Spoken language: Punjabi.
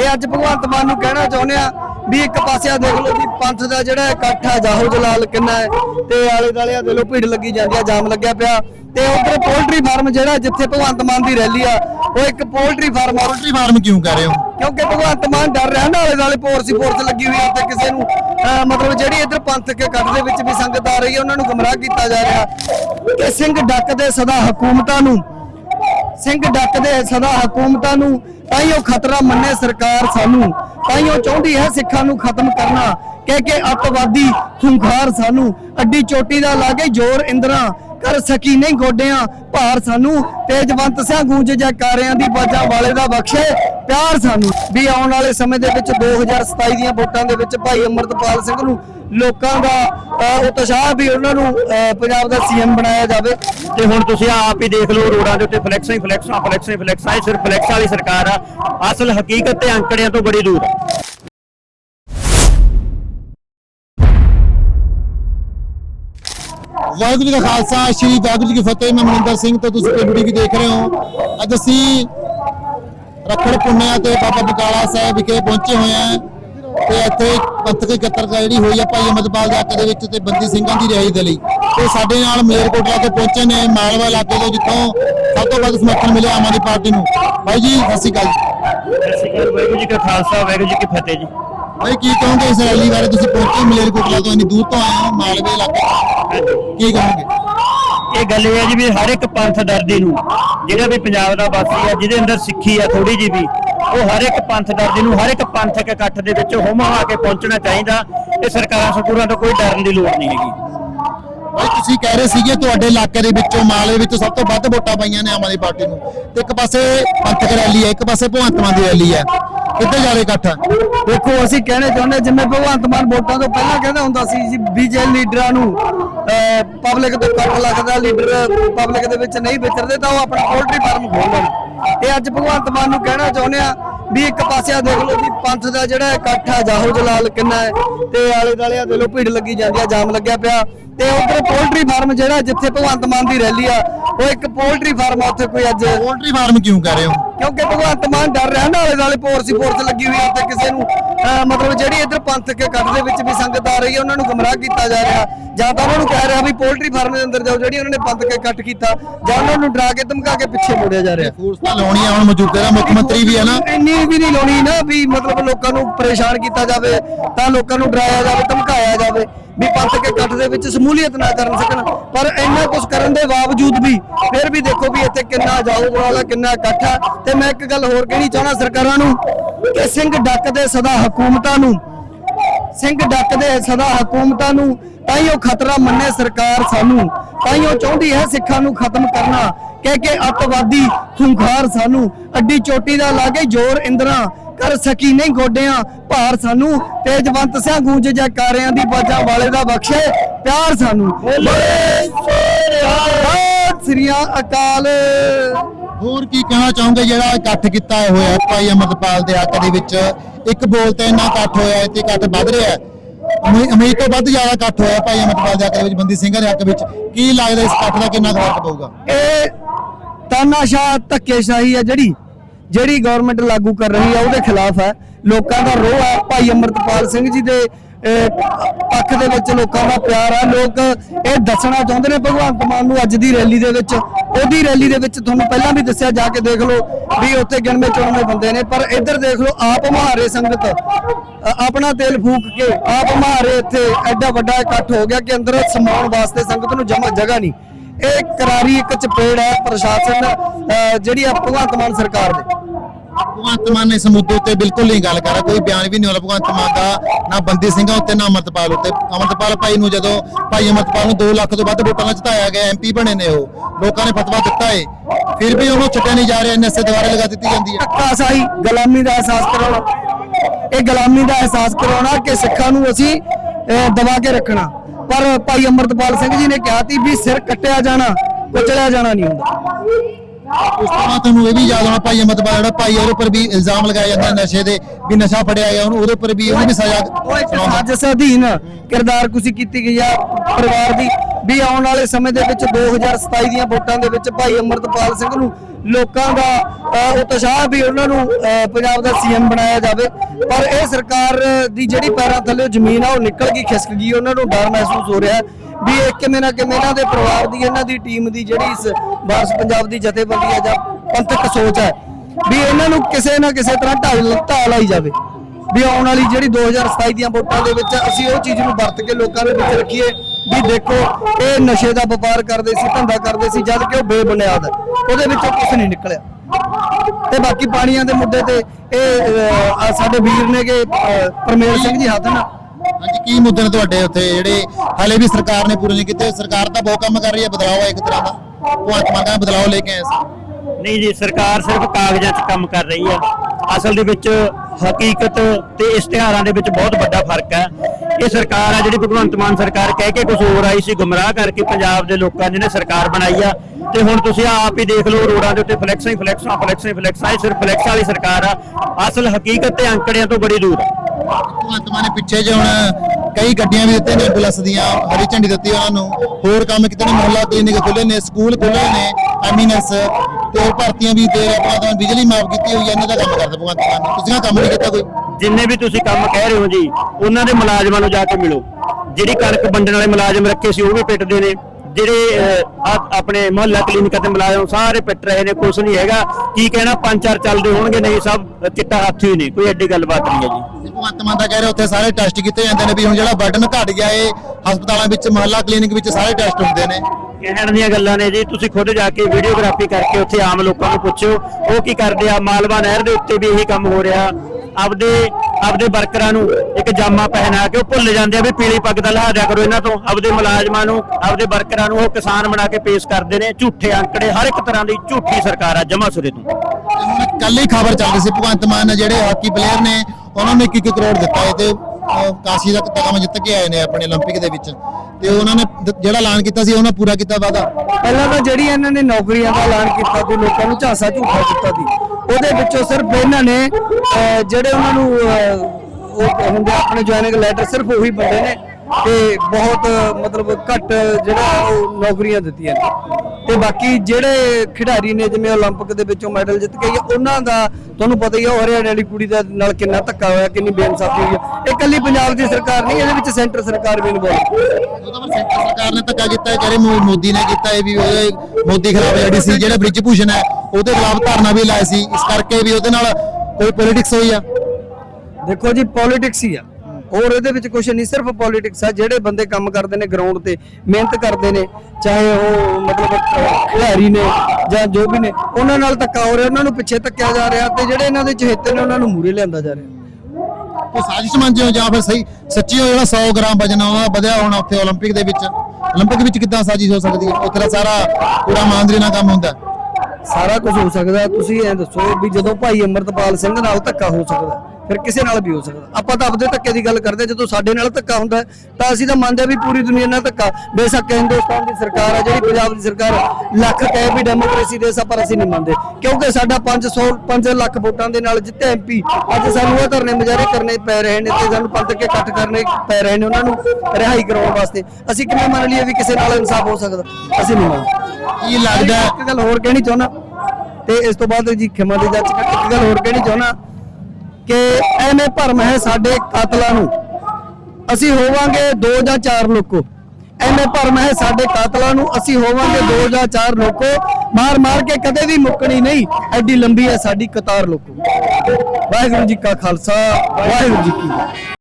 ਇਹ ਅੱਜ ਭਗਵੰਤ ਮਾਨ ਨੂੰ ਕਹਿਣਾ ਚਾਹੁੰਦੇ ਆ ਵੀ ਇੱਕ ਪਾਸੇ ਆ ਦੇਖ ਲਓ ਵੀ ਪੰਥ ਦਾ ਜਿਹੜਾ ਇਕੱਠ ਆ ਜਾਹੋ ਜਲਾਲ ਕਿੰਨਾ ਹੈ ਤੇ ਆਲੇ ਦਾਲੇ ਆ ਦੇਖ ਲਓ ਭੀੜ ਲੱਗੀ ਜਾਂਦੀ ਆ ਜਾਮ ਲੱਗਿਆ ਪਿਆ। ਤੇ ਉਧਰ ਪੋਲਟਰੀ ਫਾਰਮ ਜਿਹੜਾ ਜਿੱਥੇ ਭਗਵੰਤ ਮਾਨ ਦੀ ਰੈਲੀ ਆ ਉਹ ਇੱਕ ਪੋਲਟਰੀ ਫਾਰਮ ਆ। ਪੋਲਟਰੀ ਫਾਰਮ ਕਿਉਂ ਕਰ ਰਹੇ ਹੋ? ਕਿਉਂਕਿ ਭਗਵੰਤ ਮਾਨ ਡਰ ਰਿਹਾ ਨਾ ਆਲੇ ਦਾਲੇ ਪੋਰਸੀ ਫੋਰਸ ਲੱਗੀ ਹੋਈ ਹੈ ਤੇ ਕਿਸੇ ਨੂੰ ਮਤਲਬ ਜਿਹੜੀ ਇੱਧਰ ਪੰਥਕ ਕੱਟ ਦੇ ਵਿੱਚ ਵੀ ਸੰਗਤ ਆ ਰਹੀ ਹੈ ਉਹਨਾਂ ਨੂੰ ਗੁੰਮਰਾਹ ਕੀਤਾ ਜਾ ਰਿਹਾ। ਕਿ ਸਿੰਘ ਡੱਕਦੇ ਸਦਾ ਹਕੂਮਤਾਂ ਨੂੰ ਸਿੰਘ ਡੱਕਦੇ ਸਦਾ ਹਕੂਮਤਾਂ ਨੂੰ ਤਾਈਓ ਖਤਰਾ ਮੰਨੇ ਸਰਕਾਰ ਸਾਨੂੰ ਤਾਈਓ ਚਾਹੁੰਦੀ ਹੈ ਸਿੱਖਾਂ ਨੂੰ ਖਤਮ ਕਰਨਾ, ਕਹਿ ਕੇ ਅੱਤਵਾਦੀ ਖੁੰਖਾਰ ਸਾਨੂੰ, ਅੱਡੀ ਚੋਟੀ ਦਾ ਲਾਗੇ ਜ਼ੋਰ ਇੰਦਰਾ ਕਰ ਸਕੀ ਨਹੀਂ ਗੋਡਿਆਂ, ਭਾਰ ਸਾਨੂੰ, ਤੇਜਵੰਤ ਸਿਆ ਗੂੰਜ ਜੈਕਾਰਿਆਂ ਦੀ ਬਾਜਾਂ ਵਾਲੇ ਦਾ ਬਖਸ਼ੇ, ਪਿਆਰ ਸਾਨੂੰ। ਵੀ ਆਉਣ ਵਾਲੇ ਸਮੇਂ ਦੇ ਵਿੱਚ 2027 ਦੀਆਂ ਵੋਟਾਂ ਦੇ ਵਿੱਚ ਭਾਈ ਅਮਰਤਪਾਲ ਸਿੰਘ ਨੂੰ ਲੋਕਾਂ ਦਾ ਉਤਸ਼ਾਹ ਵੀ ਉਹਨਾਂ ਨੂੰ ਪੰਜਾਬ ਦਾ ਸੀਐਮ ਬਣਾਇਆ ਜਾਵੇ। ਤੇ ਹੁਣ ਤੁਸੀਂ ਆਪ ਹੀ ਦੇਖ ਲਓ ਰੋਡਾਂ ਦੇ ਉੱਤੇ ਫਲੈਕਸਾਂ ਹੀ ਫਲੈਕਸਾਂ ਫਲੈਕਸਾਂ ਹੀ ਫਲੈਕਸਾਂ ਇਹ ਸਿਰਫ ਫਲੈਕਸ ਵਾਲੀ ਸਰਕਾਰ ਆ। ਅਸਲ ਹਕੀਕਤ ਤੇ ਅੰਕੜਿਆਂ ਤੋਂ ਬੜੀ ਦੂਰ ਆ। ਵਾਹਿਗੁਰੂ ਜੀ ਕਾ ਖਾਲਸਾ, ਸ੍ਰੀ ਵਾਹਿਗੁਰੂ ਜੀ ਕੀ ਫਤਿਹ। ਮੈਂ ਮਨਿੰਦਰ ਸਿੰਘ ਤੇ ਤੁਸੀਂ ਪਿੰਡ ਵੀ ਦੇਖ ਰਹੇ ਹੋ। ਅੱਜ ਅਸੀਂ ਰੱਖੜ ਪੁੰਨਿਆ ਤੇ ਬਾਬਾ ਬਕਾਲਾ ਸਾਹਿਬ ਵਿਖੇ ਪਹੁੰਚੇ ਹੋਏ ਹਾਂ। ਤੇ ਇੱਥੇ ਪੰਥਕ ਇਕੱਤਰਤਾ ਜਿਹੜੀ ਹੋਈ ਆ ਭਾਈ ਅਮਰਪਾਲ ਦੇ ਹੱਕ ਦੇ ਵਿੱਚ ਤੇ ਬੰਦੀ ਸਿੰਘਾਂ ਦੀ ਰਿਹਾਈ ਦੇ ਲਈ। ਤੇ ਸਾਡੇ ਨਾਲ ਮਲੇਰਕੋਟਲਾ ਤੋਂ ਪਹੁੰਚੇ ਨੇ ਮਾਲਵਾ ਇਲਾਕੇ ਤੋਂ ਜਿੱਥੋਂ ਸਭ ਤੋਂ ਵੱਧ ਸਮਰਥਨ ਮਿਲਿਆ ਆਮ ਆਦਮੀ ਪਾਰਟੀ ਨੂੰ। ਭਾਈ ਜੀ ਸਤਿ ਸ਼੍ਰੀ ਅਕਾਲ ਜੀ। ਸਤਿ ਸ਼੍ਰੀ ਅਕਾਲ ਵਾਹਿਗੁਰੂ ਜੀ ਕਾ ਖਾਲਸਾ ਵਾਹਿਗੁਰੂ ਜੀ ਕੀ ਫਤਿਹ ਜੀ। ਭਾਈ ਕੀ ਕਹੋਗੇ ਇਸ ਰੈਲੀ ਬਾਰੇ? ਤੁਸੀਂ ਪਹੁੰਚੇ ਮਲੇਰਕੋਟਲਾ ਤੋਂ ਇੰਨੀ ਦੂਰ ਤੋਂ ਆਏ ਹੋ ਮਾਲਵੇ ਇਲਾਕੇ ਕੀ ਕਹੋਗੇ? ਇਹ ਗੱਲ ਇਹ ਹੈ ਜੀ ਵੀ ਹਰ ਇੱਕ ਪੰਥ ਦਰਦੀ ਨੂੰ ਜਿਹੜਾ ਵੀ ਪੰਜਾਬ ਦਾ ਵਾਸੀ ਆ ਜਿਹਦੇ ਅੰਦਰ ਸਿੱਖੀ ਆ ਥੋੜੀ ਜੀ ਵੀ ਉਹ ਹਰ ਇੱਕ ਪੰਥ ਦਰਦੀ ਨੂੰ ਹਰ ਇੱਕ ਪੰਥਕ ਇਕੱਠ ਦੇ ਵਿੱਚ ਹੋਮਾ ਆ ਕੇ ਪਹੁੰਚਣਾ ਚਾਹੀਦਾ ਇਹ ਸਰਕਾਰਾਂ ਸਕੂਲਾਂ ਤੋਂ ਕੋਈ ਡਰਨ ਦੀ ਲੋੜ ਨਹੀਂ ਹੈਗੀ। ਭਾਈ ਤੁਸੀਂ ਕਹਿ ਰਹੇ ਸੀਗੇ ਤੁਹਾਡੇ ਇਲਾਕੇ ਦੇ ਵਿੱਚੋਂ ਮਾਲਵੇ ਵਿੱਚੋਂ ਸਭ ਤੋਂ ਵੱਧ ਵੋਟਾਂ ਪਾਈਆਂ ਨੇ ਆਮ ਆਦਮੀ ਪਾਰਟੀ ਨੂੰ। ਤੇ ਇੱਕ ਪਾਸੇ ਪੰਥਕ ਰੈਲੀ ਹੈ ਇੱਕ ਪਾਸੇ ਭਗਵੰਤ ਮਾਨ ਦੀ ਰੈਲੀ ਹੈ। ਕਿੱਥੇ ਜਾ ਰਹੇ ਇਕੱਠ? ਦੇਖੋ ਅਸੀਂ ਕਹਿਣਾ ਚਾਹੁੰਦੇ ਜਿਵੇਂ ਭਗਵੰਤ ਮਾਨ ਵੋਟਾਂ ਤੋਂ ਪਹਿਲਾਂ ਕਹਿੰਦਾ ਹੁੰਦਾ ਸੀ ਜੀ ਬੀਜੇ ਲੀਡਰਾਂ ਨੂੰ ਪਬਲਿਕ ਤੋਂ ਕੱਟ ਲੱਗਦਾ ਲੀਡਰ ਪਬਲਿਕ ਦੇ ਵਿੱਚ ਨਹੀਂ ਵਿਚਰਦੇ ਤਾਂ ਉਹ ਆਪਣਾ ਪੋਲਟਰੀ ਫਾਰਮ ਖੋਲ ਲੈਣ। ਇਹ ਅੱਜ ਭਗਵੰਤ ਮਾਨ ਨੂੰ ਕਹਿਣਾ ਚਾਹੁੰਦੇ ਆ ਵੀ ਇੱਕ ਪਾਸੇ ਆ ਦੇਖ ਲਓ ਵੀ ਪੰਥ ਦਾ ਜਿਹੜਾ ਇਕੱਠ ਆ ਜਾਹੋ ਜਲਾਲ ਕਿੰਨਾ ਹੈ ਤੇ ਆਲੇ ਦਾਲੇ ਆ ਦੇਖ ਲਓ ਭੀੜ ਲੱਗੀ ਜਾਂਦੀ ਆ ਜਾਮ ਲੱਗਿਆ ਪਿਆ। ਤੇ ਉਧਰ ਪੋਲਟਰੀ ਫਾਰਮ ਜਿਹੜਾ ਜਿੱਥੇ ਭਗਵੰਤ ਮਾਨ ਦੀ ਰੈਲੀ ਆ ਉਹ ਇੱਕ ਪੋਲਟਰੀ ਫਾਰਮ ਆ ਉੱਥੇ ਕੋਈ ਅੱਜ ਪੋਲਟਰੀ ਫਾਰਮ ਕਿਉਂ ਕਰ ਰਹੇ ਹੋ? ਕਿਉਂਕਿ ਭਗਵੰਤ ਮਾਨ ਡਰ ਰਿਹਾ ਨਾ ਆਲੇ ਦਾਲੇ ਪੋਰਸੀ ਫੋਰਸ ਲੱਗੀ ਹੋਈ ਹੈ ਤੇ ਕਿਸੇ ਨੂੰ ਮਤਲਬ ਜਿਹੜੀ ਇੱਧਰ ਪੰਥਕ ਕੱਟ ਦੇ ਵਿੱਚ ਵੀ ਸੰਗਤ ਆ ਰਹੀ ਹੈ ਉਹਨਾਂ ਨੂੰ ਗੁੰਮਰਾਹ ਕੀਤਾ ਜਾ ਰਿਹਾ। ਜਾਂ ਤਾਂ ਉਹਨਾਂ ਨੂੰ ਕਹਿ ਰਿਹਾ ਵੀ ਪੋਲਟਰੀ ਫਾਰਮ ਦੇ ਅੰਦਰ ਜਾਓ ਜਿਹੜੀ ਉਹਨਾਂ ਨੇ ਪੰਥਕ ਕੱਟ ਕੀਤਾ ਜਾਂ ਉਹਨਾਂ ਨੂੰ ਡਰਾ ਕੇ ਧਮਕਾ ਕੇ ਪਿੱਛੇ ਮੋੜਿਆ ਜਾ ਰਿਹਾ। ਫੋਰਸ ਤਾਂ ਲਾਉਣੀ ਆ ਹੁਣ ਮੌਜੂਦਾ ਦਾ ਮੁੱਖ ਮੰਤਰੀ ਵੀ ਹੈ ਨਾ। ਇੰਨੀ ਵੀ ਨਹੀਂ ਲਾਉਣੀ ਨਾ ਵੀ ਮਤਲਬ ਲੋਕਾਂ ਨੂੰ ਪਰੇਸ਼ਾਨ ਕੀਤਾ ਜਾਵੇ ਤਾਂ ਲੋਕਾਂ ਨੂੰ ਡਰਾਇਆ ਜਾਵੇ ਧਮਕਾਇਆ ਜਾਵੇ ਵੀ ਪੰਥਕ ਇਕੱਠ ਦੇ ਵਿੱਚ ਸਮੂਲੀਅਤ ਨਾ ਕਰਨ ਸਕਣ। ਪਰ ਇੰਨਾ ਕੁਝ ਕਰਨ ਦੇ ਬਾਵਜੂਦ ਵੀ ਫਿਰ ਵੀ ਦੇਖੋ ਵੀ ਇੱਥੇ ਕਿੰਨਾ ਜਾਊ ਵਾਲਾ ਕਿੰਨਾ ਇਕੱਠ ਆ। ਤੇ ਮੈਂ ਇੱਕ ਗੱਲ ਹੋਰ ਕਹਿਣੀ ਚਾਹਣਾ ਸਰਕਾਰਾਂ ਨੂੰ ਕਿ ਸਿੰਘ ਡੱਕਦੇ ਸਦਾ ਹਕੂਮਤਾਂ ਨੂੰ ਸਿੰਘ ਡੱਕਦੇ ਸਦਾ ਹਕੂਮਤਾਂ ਨੂੰ ਤਾਈਓ ਖਤਰਾ ਮੰਨੇ ਸਰਕਾਰ ਸਾਨੂੰ ਤਾਈਓ ਚਾਹੁੰਦੀ ਹੈ ਸਿੱਖਾਂ ਨੂੰ ਖਤਮ ਕਰਨਾ। ਕਹਿ ਕੇ ਅੱਤਵਾਦੀ ਖੁੰਖਾਰ ਸਾਨੂੰ, ਅੱਡੀ ਚੋਟੀ ਦਾ ਲਾਗੇ ਜ਼ੋਰ ਇੰਦਰਾ ਕਰ ਸਕੀ ਨਹੀਂ ਗੋਡਿਆਂ, ਭਾਰ ਸਾਨੂੰ, ਤੇਜਵੰਤ ਸਿਆ ਗੂੰਜ ਜੈਕਾਰਿਆਂ ਦੀ ਬਾਜਾਂ ਵਾਲੇ ਦਾ ਬਖਸ਼ੇ, ਪਿਆਰ ਸਾਨੂੰ। ਸਤਿ ਸ੍ਰੀ ਅਕਾਲ। ਹੋਰ ਕੀ ਕਹਿਣਾ ਚਾਹੋਗੇ ਜਿਹੜਾ ਇਕੱਠ ਕੀਤਾ ਹੋਇਆ ਭਾਈ ਅਮਰਪਾਲ ਦੇ ਹੱਕ ਦੇ ਵਿੱਚ? ਇੱਕ ਬੋਲ ਤੇ ਇੰਨਾ ਇਕੱਠ ਹੋਇਆ ਹੈ ਤੇ ਇਕੱਠ ਵੱਧ ਰਿਹਾ ਹੈ। ਉਮੀਦ ਤੋਂ ਵੱਧ ਜ਼ਿਆਦਾ ਇਕੱਠ ਹੋਇਆ ਭਾਈ ਅਮਰਪਾਲ ਦੇ ਹੱਕ ਦੇ ਵਿੱਚ ਬੰਦੀ ਸਿੰਘਾਂ ਦੇ ਹੱਕ ਵਿੱਚ। ਕੀ ਲੱਗਦਾ ਇਸ ਇਕੱਠ ਦਾ ਕਿੰਨਾ ਫ਼ਰਕ ਪਊਗਾ? ਇਹ ਤਾਨਾਸ਼ਾਹ ਧੱਕੇਸ਼ਾਹੀ ਹੈ ਜਿਹੜੀ ਜਿਹੜੀ ਗਵਰਨਮੈਂਟ ਲਾਗੂ ਕਰ ਰਹੀ ਹੈ ਉਹਦੇ ਖਿਲਾਫ ਹੈ। ਲੋਕਾਂ ਦਾ ਰੋਹ ਹੈ ਭਾਈ ਅਮਰਤਪਾਲ ਸਿੰਘ ਜੀ ਦੇ ਪੱਖ ਦੇ ਵਿੱਚ ਲੋਕਾਂ ਦਾ ਪਿਆਰ ਹੈ ਲੋਕ ਇਹ ਦੱਸਣਾ ਚਾਹੁੰਦੇ ਨੇ ਭਗਵੰਤ ਮਾਨ ਨੂੰ ਅੱਜ ਦੀ ਰੈਲੀ ਦੇ ਵਿੱਚ। ਉਹਦੀ ਰੈਲੀ ਦੇ ਵਿੱਚ ਤੁਹਾਨੂੰ ਪਹਿਲਾਂ ਵੀ ਦੱਸਿਆ ਜਾ ਕੇ ਦੇਖ ਲਓ ਵੀ ਉੱਥੇ ਗਿਣਵੇਂ ਚੁਣਵੇਂ ਬੰਦੇ ਨੇ। ਪਰ ਇੱਧਰ ਦੇਖ ਲਓ ਆਪ ਮਹਾਰੇ ਸੰਗਤ। ਆਪਣਾ ਤੇਲ ਫੂਕ ਕੇ ਆਪ ਮਹਾਰੇ ਇੱਥੇ। ਐਡਾ ਵੱਡਾ ਇਕੱਠ ਹੋ ਗਿਆ ਕਿ ਅੰਦਰ ਸਮਾਉਣ ਵਾਸਤੇ ਸੰਗਤ ਨੂੰ ਜਮਾ ਜਗ੍ਹਾ ਨਹੀਂ। ਇਹ ਕਰਾਰੀ ਇੱਕ ਚਪੇੜ ਹੈ ਪ੍ਰਸ਼ਾਸਨ ਅ, ਜਿਹੜੀ ਆ ਭਗਵੰਤ ਮਾਨ ਸਰਕਾਰ ਦੇ। ਭਗਵੰਤ ਮਾਨ ਨੇ ਇਸ ਮੁੱਦੇ ਉੱਤੇ ਬਿਲਕੁਲ ਨਹੀਂ ਗੱਲ ਕਰਾ ਕੋਈ ਬਿਆਨ ਵੀ ਨਹੀਂ ਹੋਇਆ ਭਗਵੰਤ ਮਾਨ ਦਾ ਨਾ ਬੰਦੀ ਸਿੰਘਾਂ ਉੱਤੇ ਨਾ ਅਮਰਤਪਾਲ ਉੱਤੇ। ਅਮਰਤਪਾਲ ਭਾਈ ਨੂੰ ਜਦੋਂ ਭਾਈ ਅਮਰਤਪਾਲ ਨੂੰ 2 ਲੱਖ ਤੋਂ ਵੱਧ ਵੋਟਾਂ ਨਾਲ ਜਿਤਾਇਆ ਗਿਆ ਐਮਪੀ ਬਣੇ ਨੇ ਉਹ ਲੋਕਾਂ ਨੇ ਫਤਵਾ ਦਿੱਤਾ ਏ। ਫਿਰ ਵੀ ਉਹਨੂੰ ਛੱਡਿਆ ਨਹੀਂ ਜਾ ਰਿਹਾ ਐਨਐਸਏ ਦੁਆਰਾ ਲਗਾ ਦਿੱਤੀ ਜਾਂਦੀ ਹੈ। ਧੱਕਾ ਗੁਲਾਮੀ ਦਾ ਅਹਿਸਾਸ ਕਰਾਉਣਾ। ਇਹ ਗੁਲਾਮੀ ਦਾ ਅਹਿਸਾਸ ਕਰਾਉਣਾ ਕਿ ਸਿੱਖਾਂ ਨੂੰ ਅਸੀਂ ਅ, ਦਬਾ ਕੇ ਰੱਖਣਾ। ਪਰ ਭਾਈ ਅਮਰਤਪਾਲ ਸਿੰਘ ਜੀ ਨੇ ਕਿਹਾ ਸੀ ਵੀ ਸਿਰ ਕੱਟਿਆ ਜਾਣਾ ਕੁਚਲਿਆ ਜਾਣਾ ਨਹੀਂ ਹੁੰਦਾ। ਉਸ ਤੋਂ ਬਾਅਦ ਤੁਹਾਨੂੰ ਇਹ ਵੀ ਯਾਦ ਹੋਣਾ ਭਾਈ ਅਮਰਤਪਾਲ ਜਿਹੜਾ ਭਾਈ ਉਹਦੇ ਉੱਪਰ ਵੀ ਇਲਜ਼ਾਮ ਲਗਾਇਆ ਜਾਂਦਾ ਨਸ਼ੇ ਦੇ ਵੀ ਨਸ਼ਾ ਫੜਿਆ ਗਿਆ ਉਹਨੂੰ ਉਹਦੇ ਉੱਪਰ ਵੀ ਉਹਨੂੰ ਵੀ ਸਜ਼ਾ ਉਹ ਇੱਕ ਸੁਣਾਉਂਦਾ ਸਾਜ਼ਿਸ਼ ਅਧੀਨ ਕਿਰਦਾਰ ਕੁਸੀ ਕੀਤੀ ਗਈ ਆ ਪਰਿਵਾਰ ਦੀ ਵੀ ਆਉਣ ਵਾਲੇ ਸਮੇਂ ਦੇ ਵਿੱਚ 2027 ਦੀਆਂ ਵੋਟਾਂ ਦੇ ਵਿੱਚ ਭਾਈ ਅਮਰਤਪਾਲ ਸਿੰਘ ਨੂੰ ਲੋਕਾਂ ਦਾ ਉਤਸ਼ਾਹ ਵੀ ਉਹਨਾਂ ਨੂੰ ਪੰਜਾਬ ਦਾ ਸੀਐਮ ਬਣਾਇਆ ਜਾਵੇ। ਪਰ ਇਹ ਸਰਕਾਰ ਦੀ ਜਿਹੜੀ ਪੈਰਾਂ ਥੱਲੇ ਜ਼ਮੀਨ ਆ ਉਹ ਨਿਕਲ ਗਈ ਖਿਸਕ ਗਈ ਉਹਨਾਂ ਨੂੰ ਡਰ ਮਹਿਸੂਸ ਹੋ ਰਿਹਾ। ਵੀ ਇਹ ਕਿਵੇਂ ਨਾ ਕਿਵੇਂ ਇਹਨਾਂ ਦੇ ਪਰਿਵਾਰ ਦੀ, ਇਹਨਾਂ ਦੀ ਟੀਮ ਦੀ ਜਿਹੜੀ ਇਸ ਵਾਰਸ ਪੰਜਾਬ ਦੀ ਜਥੇਬੰਦੀ ਹੈ ਜਾਂ ਪੰਥਕ ਸੋਚ ਹੈ, ਵੀ ਇਹਨਾਂ ਨੂੰ ਕਿਸੇ ਨਾ ਕਿਸੇ ਤਰ੍ਹਾਂ ਢਾਲ ਢਾਲ ਲਾਈ ਜਾਵੇ। ਵੀ ਆਉਣ ਵਾਲੀ ਜਿਹੜੀ 2027 ਦੀਆਂ ਵੋਟਾਂ ਦੇ ਵਿੱਚ ਅਸੀਂ ਉਹ ਚੀਜ਼ ਨੂੰ ਵਰਤ ਕੇ ਲੋਕਾਂ ਦੇ ਵਿੱਚ ਰੱਖੀਏ, ਵੀ ਦੇਖੋ, ਇਹ ਨਸ਼ੇ ਦਾ ਵਪਾਰ ਕਰਦੇ ਸੀ, ਧੰਦਾ ਕਰਦੇ ਸੀ, ਜਦ ਕਿ ਉਹ ਬੇਬੁਨਿਆਦ ਹੈ। ਉਹਦੇ ਵਿੱਚੋਂ ਕੁਝ ਨਹੀਂ ਨਿਕਲਿਆ। ਤੇ ਬਾਕੀ ਪਾਣੀਆਂ ਦੇ ਮੁੱਦੇ ਤੇ ਇਹ ਸਾਡੇ ਵੀਰ ਨੇ ਕਿ ਪਰਮੇਲ ਸਿੰਘ ਜੀ ਹੱਥ ਨਾਲ। ਹਾਂਜੀ, ਕੀ ਮੁੱਦੇ ਨੇ ਤੁਹਾਡੇ ਉੱਥੇ? ਜਿਹੜੇ ਹਾਲੇ ਵੀ ਸਰਕਾਰ ਨੇ ਪੂਰੇ ਨਹੀਂ ਕੀਤੇ, ਸਰਕਾਰ ਤਾਂ ਬਹੁਤ ਕੰਮ ਕਰ ਰਹੀ ਹੈ, ਬਦਲਾਅ ਹੈ ਇੱਕ ਤਰ੍ਹਾਂ ਦਾ। ਭਗਵੰਤ ਮਾਨ ਦਾ ਬਦਲਾਅ ਲੈ ਕੇ ਆਏ ਸੀ। ਨਹੀਂ ਜੀ, ਸਰਕਾਰ ਸਿਰਫ ਕਾਗਜ਼ਾਂ 'ਚ ਕੰਮ ਕਰ ਰਹੀ ਹੈ। ਅਸਲ ਦੇ ਵਿੱਚ ਹਕੀਕਤ ਤੇ ਇਸ਼ਤਿਹਾਰਾਂ ਦੇ ਵਿੱਚ ਬਹੁਤ ਵੱਡਾ ਫ਼ਰਕ ਹੈ। ਇਹ ਸਰਕਾਰ ਆ ਜਿਹੜੀ ਭਗਵੰਤ ਮਾਨ ਸਰਕਾਰ ਕਹਿ ਕੇ ਕੁਝ ਹੋਰ ਆਈ ਸੀ, ਗੁੰਮਰਾਹ ਕਰਕੇ ਪੰਜਾਬ ਦੇ ਲੋਕਾਂ ਜਿਹਨੇ ਸਰਕਾਰ ਬਣਾਈ ਆ। ਤੇ ਹੁਣ ਤੁਸੀਂ ਆਪ ਹੀ ਦੇਖ ਲਓ, ਰੋਡਾਂ ਦੇ ਉੱਤੇ ਫਲੈਕਸਾਂ ਹੀ ਫਲੈਕਸਾਂ ਫਲੈਕਸਾਂ ਹੀ ਫਲੈਕਸਾਂ ਇਹ ਸਿਰਫ ਫਲੈਕਸ ਵਾਲੀ ਸਰਕਾਰ ਆ। ਅਸਲ ਹਕੀਕਤ ਤੇ ਅੰਕੜਿਆਂ ਤੋਂ ਬੜੀ ਦੂਰ ਆ। ਭਗਵੰਤ ਮਾਨ ਨੇ ਪਿੱਛੇ ਜੇ ਹੁਣ ਕਈ ਗੱਡੀਆਂ ਵੀ ਦਿੱਤੇ ਨੇ, ਐਂਬੂਲੈਂਸ ਦੀਆਂ, ਹਰੀ ਝੰਡੀ ਦਿੱਤੀ ਉਹਨਾਂ ਨੂੰ, ਹੋਰ ਕੰਮ ਕਿਤੇ ਨੇ, ਮੁਹੱਲਾ ਕਲੀਨਿਕ ਖੁੱਲੇ ਨੇ, ਸਕੂਲ ਖੁੱਲੇ ਨੇ ਐਮੀਨੈਂਸ ਤੇ ਭਰਤੀਆਂ ਵੀ ਦੇ ਰਿਹਾ ਆਪਣਾ ਬਿਜਲੀ ਮਾਫ ਕੀਤੀ ਹੋਈ ਹੈ, ਇਹਨਾਂ ਦਾ ਕੰਮ ਕਰਦਾ ਭਗਵੰਤ ਮਾਨ ਨੇ। ਤੁਸੀਂ ਕੰਮ ਨਹੀਂ ਕੀਤਾ ਕੋਈ? ਜਿੰਨੇ ਵੀ ਤੁਸੀਂ ਕੰਮ ਕਹਿ ਰਹੇ ਹੋ ਜੀ, ਉਹਨਾਂ ਦੇ ਮੁਲਾਜ਼ਮਾਂ ਨੂੰ ਜਾ ਕੇ ਮਿਲੋ। ਜਿਹੜੀ ਕਣਕ ਵੰਡਣ ਵਾਲੇ ਮੁਲਾਜ਼ਮ ਰੱਖੇ ਸੀ, ਉਹ ਵੀ ਪਿੱਟਦੇ ਨੇ। ਜਿਹੜੇ ਆਪਣੇ ਮੁਹੱਲਾ ਕਲੀਨਿਕਾਂ ਤੇ ਮੁਲਾਜ਼ਮ ਸਾਰੇ ਪਿੱਟ ਰਹੇ ਨੇ ਕੁਛ ਨਹੀਂ ਹੈਗਾ। ਕੀ ਕਹਿਣਾ? ਪੰਜ ਚਾਰ ਚੱਲਦੇ ਹੋਣਗੇ ਨਹੀਂ ਸਭ ਚਿੱਟਾ ਹੱਥ ਹੀ ਨੇ। ਕੋਈ ਐਡੀ ਗੱਲਬਾਤ ਨਹੀਂ ਹੈ ਜੀ। ਭਗਵੰਤ ਮਾਨ ਦਾ ਕਹਿ ਰਿਹਾ ਉੱਥੇ ਸਾਰੇ ਟੈਸਟ ਕੀਤੇ ਜਾਂਦੇ ਨੇ ਵੀ ਹੁਣ ਜਿਹੜਾ ਬਰਡਨ ਘਟ ਗਿਆ ਏ ਹਸਪਤਾਲਾਂ ਵਿੱਚ ਮੁਹੱਲਾ ਕਲੀਨਿਕ ਵਿੱਚ ਸਾਰੇ ਟੈਸਟ ਹੁੰਦੇ ਨੇ। ਕਹਿਣ ਦੀਆਂ ਗੱਲਾਂ ਨੇ ਜੀ ਤੁਸੀਂ ਖੁਦ ਜਾ ਕੇ ਵੀਡੀਓਗ੍ਰਾਫੀ ਕਰਕੇ ਉੱਥੇ ਆਮ ਲੋਕਾਂ ਨੂੰ ਪੁੱਛੋ ਉਹ ਕੀ ਕਰਦੇ ਆ? ਮਾਲਵਾ ਨਹਿਰ ਦੇ ਉੱਤੇ ਵੀ ਇਹੀ ਕੰਮ ਹੋ ਰਿਹਾ। ਆਪਦੇ ਆਪਦੇ ਵਰਕਰਾਂ ਨੂੰ ਇੱਕ ਜਾਮਾ ਪਹਿਨਾ ਕੇ ਉਹ ਭੁੱਲ ਜਾਂਦੇ ਆ ਵੀ ਪੀਲੀ ਪੱਗ ਦਾ ਲਿਹਾਜ਼ਾ ਕਰੋ ਇਹਨਾਂ ਤੋਂ ਆਪਦੇ ਮੁਲਾਜ਼ਮਾਂ ਨੂੰ ਆਪਦੇ ਵਰਕਰਾਂ ਨੂੰ ਉਹ ਕਿਸਾਨ ਬਣਾ ਕੇ ਪੇਸ਼ ਕਰਦੇ ਨੇ ਝੂਠੇ ਅੰਕੜੇ ਹਰ ਇੱਕ ਤਰ੍ਹਾਂ ਦੀ ਝੂਠੀ ਸਰਕਾਰ ਆ ਜਮਾ ਸੁਰੇ ਤੋਂ ਹੁਣ ਕੱਲ ਹੀ ਖਬਰ ਚੱਲ ਰਹੀ ਸੀ ਭਗਵੰਤ ਮਾਨ ਨੇ ਜਿਹੜੇ ਹਾਕੀ ਪਲੇਅਰ ਨੇ ਉਹਨਾਂ ਨੂੰ 1 ਕਰੋੜ ਦਿੱਤਾ ਹੈ ਤੇ ਅਹ, ਕਾਸ਼ੀ ਦਾ ਤਗਮਾ ਜਿੱਤ ਕੇ ਆਏ ਨੇ ਆਪਣੇ 올림픽 ਦੇ ਵਿੱਚ ਤੇ ਉਹਨਾਂ ਨੇ ਦ- ਜਿਹੜਾ ਐਲਾਨ ਕੀਤਾ ਸੀ ਉਹਨਾਂ ਪੂਰਾ ਕੀਤਾ ਵਾਦਾ ਪਹਿਲਾਂ ਤਾਂ ਜਿਹੜੀ ਇਹਨਾਂ ਨੇ ਨੌਕਰੀਆਂ ਦਾ ਐਲਾਨ ਕੀਤਾ ਸੀ ਲੋਕਾਂ ਨੂੰ ਝਾਂਸਾ ਝੂਠਾ ਦਿੱਤਾ ਸੀ ਉਹਦੇ ਵਿੱਚੋਂ ਸਿਰਫ ਇਹਨਾਂ ਨੇ ਅਹ, ਜਿਹੜੇ ਉਹਨਾਂ ਨੂੰ ਅਹ, ਉਹ ਹੁੰਦੇ ਆ ਆਪਣੇ ਜੁਆਇਨਿੰਗ ਲੈਟਰ ਸਿਰਫ ਉਹੀ ਬੰਦੇ ਨੇ ਤੇ ਬਹੁਤ ਮਤਲਬ ਘੱਟ ਜਿਹੜਾ ਉਹ ਨੌਕਰੀਆਂ ਦਿੱਤੀਆਂ ਨੇ ਤੇ ਬਾਕੀ ਜਿਹੜੇ ਖਿਡਾਰੀ ਨੇ ਜਿਵੇਂ 올림픽 ਦੇ ਵਿੱਚੋਂ ਮੈਡਲ ਜਿੱਤ ਕੇ ਆਏ ਆ, ਉਹਨਾਂ ਦਾ ਤੁਹਾਨੂੰ ਪਤਾ ਹੀ ਆ ਉਹ ਹਰਿਆਣੇ ਵਾਲੀ ਕੁੜੀ ਦਾ ਨਾਲ ਕਿੰਨਾ ਧੱਕਾ ਹੋਇਆ ਕਿੰਨੀ ਬੇਇਨਸਾਫੀ ਹੋਈ ਆ ਇਹ ਕੱਲੀ ਪੰਜਾਬ ਦੀ ਸਰਕਾਰ ਨਹੀਂ ਇਹਦੇ ਵਿੱਚ ਸੈਂਟਰ ਸਰਕਾਰ ਵੀ ਇਨਵੋਲਵ ਉਹ ਤਾਂ ਫਿਰ ਸੈਂਟਰ ਸਰਕਾਰ ਨੇ ਧੱਕਾ ਕੀਤਾ ਹੈ ਕਰੇ ਮੋਦੀ ਨੇ ਕੀਤਾ ਹੈ ਵੀ ਉਹਦੇ ਮੋਦੀ ਖਿਲਾਫ ਜਿਹੜੀ ਸੀ ਜਿਹੜਾ ਬ੍ਰਿਜ ਭੂਸ਼ਣ ਹੈ ਉਹਦੇ ਖਿਲਾਫ ਧਰਨਾ ਵੀ ਲਾਇਆ ਸੀ ਇਸ ਕਰਕੇ ਵੀ ਉਹਦੇ ਨਾਲ ਕੋਈ ਪੋਲਿਟਿਕਸ ਹੋਈ ਆ ਦੇਖੋ ਜੀ ਪੋਲਿਟਿਕਸ ਹੀ ਆ ਹੋਰ ਇਹਦੇ ਵਿੱਚ ਕੁਝ ਨਹੀਂ ਸਿਰਫ ਪੋਲਿਟਿਕਸ ਆ ਜਿਹੜੇ ਬੰਦੇ ਕੰਮ ਕਰਦੇ ਨੇ ਗਰਾਊਂਡ ਤੇ ਮਿਹਨਤ ਕਰਦੇ ਨੇ ਚਾਹੇ ਉਹ ਮਤਲਬ ਅਹ, ਖਿਡਾਰੀ ਨੇ ਜਾਂ ਜੋ ਵੀ ਨੇ ਉਹਨਾਂ ਨਾਲ ਧੱਕਾ ਹੋ ਰਿਹਾ ਉਹਨਾਂ ਨੂੰ ਪਿੱਛੇ ਧੱਕਿਆ ਜਾ ਰਿਹਾ ਤੇ ਜਿਹੜੇ ਇਹਨਾਂ ਦੇ ਚਹੇਤੇ ਨੇ ਉਹਨਾਂ ਨੂੰ ਮੂਰੇ ਲਿਆਂਦਾ ਜਾ ਰਿਹਾ ਉਹ ਸਾਜ਼ਿਸ਼ ਮੰਨਦੇ ਹੋ ਜਾਂ ਫਿਰ ਸਹੀ ਸੱਚੀ ਹੋ ਜਿਹੜਾ 100 ਗ੍ਰਾਮ ਵਜਨ ਆ ਉਹਦਾ ਵਧਿਆ ਹੋਣਾ ਉੱਥੇ 올림픽 ਦੇ ਵਿੱਚ 올림픽 ਵਿੱਚ ਕਿੱਦਾਂ ਸਾਜ਼ਿਸ਼ ਹੋ ਸਕਦੀ ਹੈ ਉੱਥੇ ਦਾ ਸਾਰਾ ਪੂਰਾ ਇਮਾਨਦਾਰੀ ਨਾਲ ਕੰਮ ਹੁੰਦਾ ਹੈ। ਸਾਰਾ ਕੁਝ ਹੋ ਸਕਦਾ। ਤੁਸੀਂ ਐਂ ਦੱਸੋ ਵੀ ਜਦੋਂ ਭਾਈ ਅਮਰਤਪਾਲ ਸਿੰਘ ਨਾਲ ਧੱਕਾ ਹੋ ਸਕਦਾ ਫਿਰ ਕਿਸੇ ਨਾਲ ਵੀ ਹੋ ਸਕਦਾ। ਆਪਾਂ ਤਾਂ ਆਪਦੇ ਧੱਕੇ ਦੀ ਗੱਲ ਕਰਦੇ ਹਾਂ, ਜਦੋਂ ਸਾਡੇ ਨਾਲ ਧੱਕਾ ਹੁੰਦਾ ਹੈ, ਤਾਂ ਅਸੀਂ ਤਾਂ ਮੰਨਦੇ ਹਾਂ ਵੀ ਪੂਰੀ ਦੁਨੀਆ ਨਾਲ ਧੱਕਾ। ਬੇਸ਼ੱਕ ਹਿੰਦੁਸਤਾਨ ਦੀ ਸਰਕਾਰ ਹੈ ਜਿਹੜੀ ਪੰਜਾਬ ਦੀ ਸਰਕਾਰ ਲੱਖ ਕਹੇ ਵੀ ਡੈਮੋਕ੍ਰੇਸੀ ਦੇਸ਼ ਆ ਪਰ ਅਸੀਂ ਨਹੀਂ ਮੰਨਦੇ। ਕਿਉਂਕਿ ਸਾਡਾ 500 5 ਲੱਖ ਵੋਟਾਂ ਦੇ ਨਾਲ ਜਿੱਤੇ ਐਮਪੀ ਅੱਜ ਸਾਨੂੰ ਉਹ ਧਰਨੇ ਮੁਜ਼ਾਹਰੇ ਕਰਨੇ ਪੈ ਰਹੇ ਨੇ ਤੇ ਸਾਨੂੰ ਪੰਥ ਕੇ ਇਕੱਠ ਕਰਨੇ ਪੈ ਰਹੇ ਨੇ ਉਹਨਾਂ ਨੂੰ ਰਿਹਾਈ ਕਰਾਉਣ ਵਾਸਤੇ। ਅਸੀਂ ਕਿਵੇਂ ਮੰਨ ਲਈਏ ਵੀ ਕਿਸੇ ਨਾਲ ਇਨਸਾਫ ਹੋ ਸਕਦਾ? ਅਸੀਂ ਨਹੀਂ ਮੰਨਦੇ। ਕੀ ਲੱਗਦਾ ਹੈ ਇੱਕ ਗੱਲ ਹੋਰ ਕਹਿਣੀ ਚਾਹੁੰਦਾ ਤੇ ਇਸ ਤੋਂ ਬਾਅਦ ਜੀ ਖਿਮਾ ਦੇ ਜੱਜ ਇੱਕ ਗੱਲ ਹੋਰ ਕਹਿਣੀ ਚਾਹੁੰਦਾ ਕਿ ਐਵੇਂ ਭਰਮ ਹੈ ਸਾਡੇ ਕਾਤਲਾਂ ਨੂੰ। ਅਸੀਂ ਹੋਵਾਂਗੇ ਦੋ ਜਾਂ ਚਾਰ ਲੋਕੋ। ਐਵੇਂ ਭਰਮ ਹੈ ਸਾਡੇ ਕਾਤਲਾਂ ਨੂੰ, ਅਸੀਂ ਹੋਵਾਂਗੇ ਦੋ ਜਾਂ ਚਾਰ ਲੋਕੋ। ਮਾਰ ਮਾਰ ਕੇ ਕਦੇ ਵੀ ਮੁੱਕਣੀ ਨਹੀਂ, ਐਡੀ ਲੰਬੀ ਹੈ ਸਾਡੀ ਕਤਾਰ ਲੋਕੋ। ਵਾਹਿਗੁਰੂ ਜੀ ਕਾ ਖਾਲਸਾ, ਵਾਹਿਗੁਰੂ ਜੀ ਕੀ